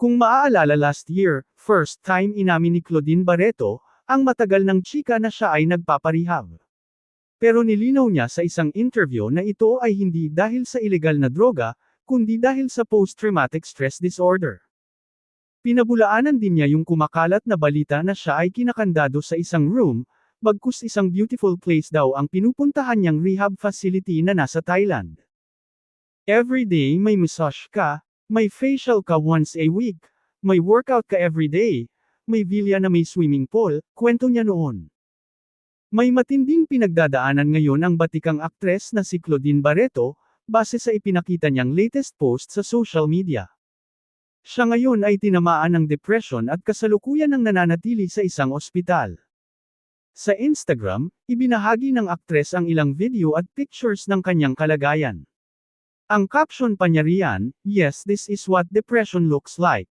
Kung maaalala last year, first time inamin ni Claudine Barreto, ang matagal ng chika na siya ay nagpaparehab. Pero nilinaw niya sa isang interview na ito ay hindi dahil sa ilegal na droga, kundi dahil sa post-traumatic stress disorder. Pinabulaanan din niya yung kumakalat na balita na siya ay kinakandado sa isang room, bagkus isang beautiful place daw ang pinupuntahan niyang rehab facility na nasa Thailand. Every day may massage ka, may facial ka once a week, may workout ka every day, may villa na may swimming pool, kwento niya noon. May matinding pinagdadaanan ngayon ang batikang aktres na si Claudine Barreto, base sa ipinakita niyang latest post sa social media. Siya ngayon ay tinamaan ng depression at kasalukuyan ng nananatili sa isang ospital. Sa Instagram, ibinahagi ng aktres ang ilang video at pictures ng kanyang kalagayan. Ang caption pa niya riyan, yes this is what depression looks like.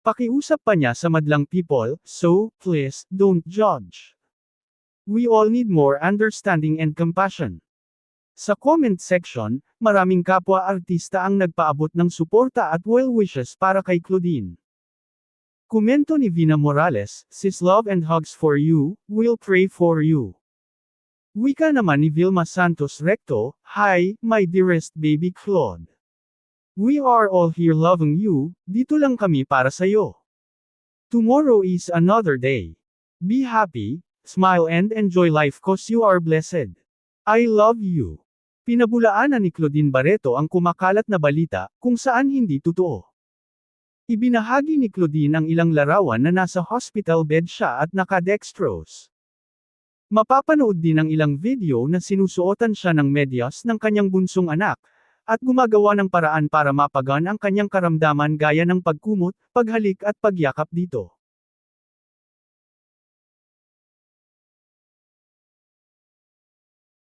Pakiusap pa niya sa madlang people, so, please, don't judge. We all need more understanding and compassion. Sa comment section, maraming kapwa-artista ang nagpaabot ng suporta at well wishes para kay Claudine. Komento ni Vina Morales, Sis love and hugs for you, we'll pray for you. Wika naman ni Vilma Santos Recto, Hi, my dearest baby Claude. We are all here loving you, dito lang kami para sa'yo. Tomorrow is another day. Be happy, smile and enjoy life cause you are blessed. I love you. Pinabulaanan ni Claudine Barreto ang kumakalat na balita, kung saan hindi totoo. Ibinahagi ni Claudine ang ilang larawan na nasa hospital bed siya at naka-dextrose. Mapapanood din ang ilang video na sinusuotan siya ng medyas ng kanyang bunsong anak, at gumagawa ng paraan para mapagan ang kanyang karamdaman gaya ng pagkumot, paghalik at pagyakap dito.